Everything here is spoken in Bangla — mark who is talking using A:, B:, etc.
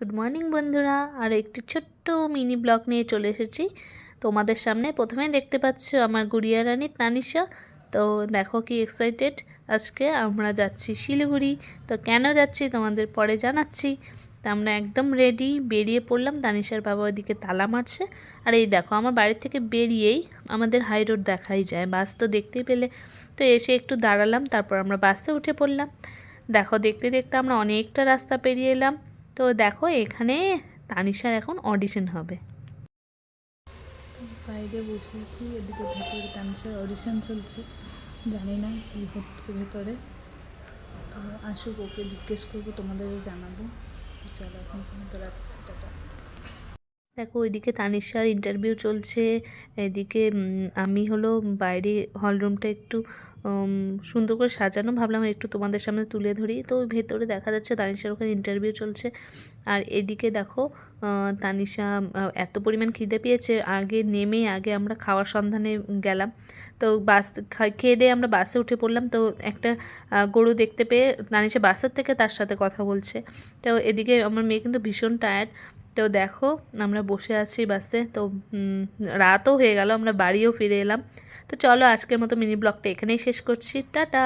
A: গুড মর্নিং বন্ধুরা। আর একটি ছোট্ট মিনি ব্লগ নিয়ে চলে এসেছি। তোমাদের সামনে প্রথমে দেখতে পাচ্ছ আমার গুড়িয়া রানী তানিশা। তো দেখো কি এক্সাইটেড আজকে আমরা যাচ্ছি শিলিগুড়ি। তো কেন যাচ্ছি তোমাদের পরে জানাচ্ছি। তো আমরা একদম রেডি বেরিয়ে পড়লাম। তানিশার বাবা ওইদিকে তালা মারছে। আর এই দেখো, আমার বাড়ি থেকে বেরিয়েই আমাদের হাই রোড দেখাই যায়। বাস তো দেখতেই পেলে। তো এসে একটু দাঁড়ালাম। তারপর আমরা বাসে উঠে পড়লাম। দেখো, দেখতে দেখতে আমরা অনেকটা রাস্তা পেরিয়ে এলাম। তো দেখো এখানে তানিশার এখন অডিশন হবে।
B: তো বাইরে বসে আছি এদিকে ভেতরে তানিশার অডিশন চলছে। জানি না কী হচ্ছে ভেতরে। তো আসুক ওকে জিজ্ঞেস করব তোমাদেরও জানাব। চলো এখন পর্যন্ত রাখছি টাটা।
A: দেখো ওইদিকে তানিশার ইন্টারভিউ চলছে এদিকে আমি হলো বাইরে হলরুমটা একটু সুন্দর করে সাজানো। ভাবলাম একটু তোমাদের সামনে তুলে ধরি। তো ভেতরে দেখা যাচ্ছে তানিশার ওখানে ইন্টারভিউ চলছে। আর এদিকে দেখো তানিশা এত পরিমাণ খিদে পেয়েছে। আগে নেমে আগে আমরা খাওয়ার সন্ধানে গেলাম। তো বাস খেয়ে দিয়ে আমরা বাসে উঠে পড়লাম। তো একটা গরু দেখতে পেয়ে তানিশা বাসের থেকে তার সাথে কথা বলছে। তো এদিকে আমার মেয়ে কিন্তু ভীষণ টায়ার্ড তো দেখো, আমরা বসে আছি বাসে। তো রাতও হয়ে গেল, আমরা বাড়িও ফিরে এলাম। তো চলো আজকের মতো মিনি ব্লগটা এখানেই শেষ করছি। টাটা!